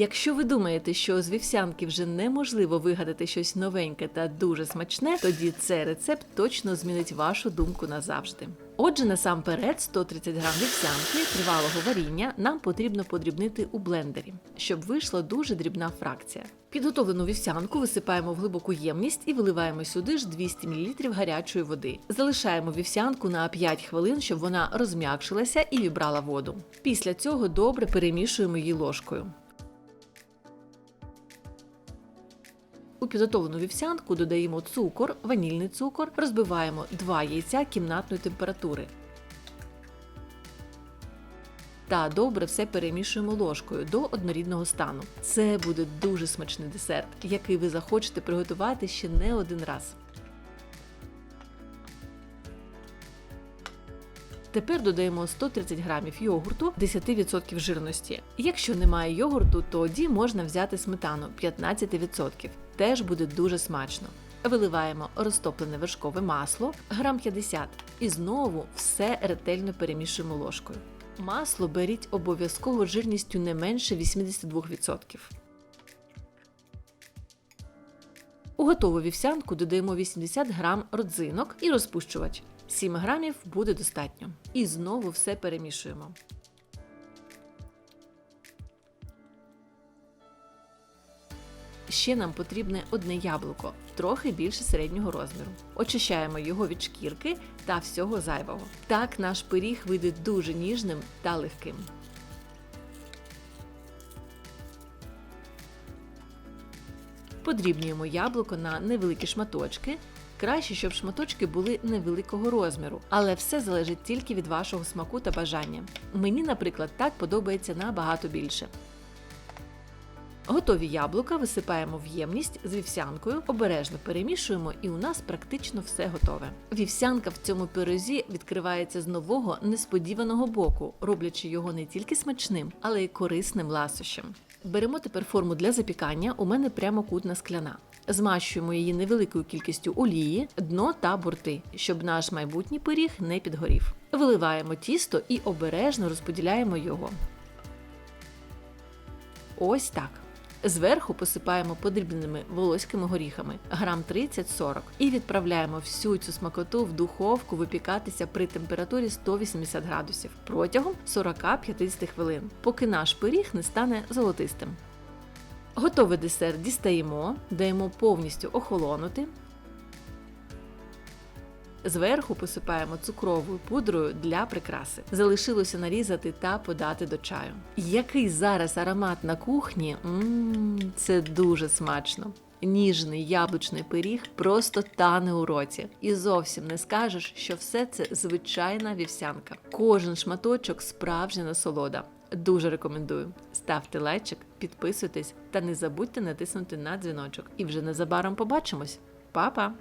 Якщо ви думаєте, що з вівсянки вже неможливо вигадати щось новеньке та дуже смачне, тоді цей рецепт точно змінить вашу думку назавжди. Отже, насамперед 130 грам вівсянки тривалого варіння нам потрібно подрібнити у блендері, щоб вийшла дуже дрібна фракція. Підготовлену вівсянку висипаємо в глибоку ємність і виливаємо сюди ж 200 мл гарячої води. Залишаємо вівсянку на 5 хвилин, щоб вона розм'якшилася і вібрала воду. Після цього добре перемішуємо її ложкою. У підготовлену вівсянку додаємо цукор, ванільний цукор, розбиваємо 2 яйця кімнатної температури. Та добре все перемішуємо ложкою до однорідного стану. Це буде дуже смачний десерт, який ви захочете приготувати ще не один раз. Тепер додаємо 130 грамів йогурту 10% жирності. Якщо немає йогурту, тоді можна взяти сметану 15%. Теж буде дуже смачно. Виливаємо розтоплене вершкове масло грам 50 і знову все ретельно перемішуємо ложкою. Масло беріть обов'язково жирністю не менше 82%. У готову вівсянку додаємо 80 грам родзинок і розпущувач. 7 грамів буде достатньо. І знову все перемішуємо. Ще нам потрібне одне яблуко, трохи більше середнього розміру. Очищаємо його від шкірки та всього зайвого. Так наш пиріг вийде дуже ніжним та легким. Подрібнюємо яблуко на невеликі шматочки. Краще, щоб шматочки були невеликого розміру, але все залежить тільки від вашого смаку та бажання. Мені, наприклад, так подобається набагато більше. Готові яблука висипаємо в ємність з вівсянкою, обережно перемішуємо, і у нас практично все готове. Вівсянка в цьому пирозі відкривається з нового несподіваного боку, роблячи його не тільки смачним, але й корисним ласощем. Беремо тепер форму для запікання. У мене прямокутна скляна. Змащуємо її невеликою кількістю олії, дно та борти, щоб наш майбутній пиріг не підгорів. Виливаємо тісто і обережно розподіляємо його. Ось так. Зверху посипаємо подрібненими волоськими горіхами грам 30-40 і відправляємо всю цю смакоту в духовку випікатися при температурі 180 градусів протягом 40-50 хвилин, поки наш пиріг не стане золотистим. Готовий десерт дістаємо, даємо повністю охолонути. Зверху посипаємо цукровою пудрою для прикраси. Залишилося нарізати та подати до чаю. Який зараз аромат на кухні? Мм, це дуже смачно. Ніжний яблучний пиріг просто тане у роті. І зовсім не скажеш, що все це звичайна вівсянка. Кожен шматочок справжня насолода. Дуже рекомендую. Ставте лайчик, підписуйтесь та не забудьте натиснути на дзвіночок. І вже незабаром побачимось. Па-па!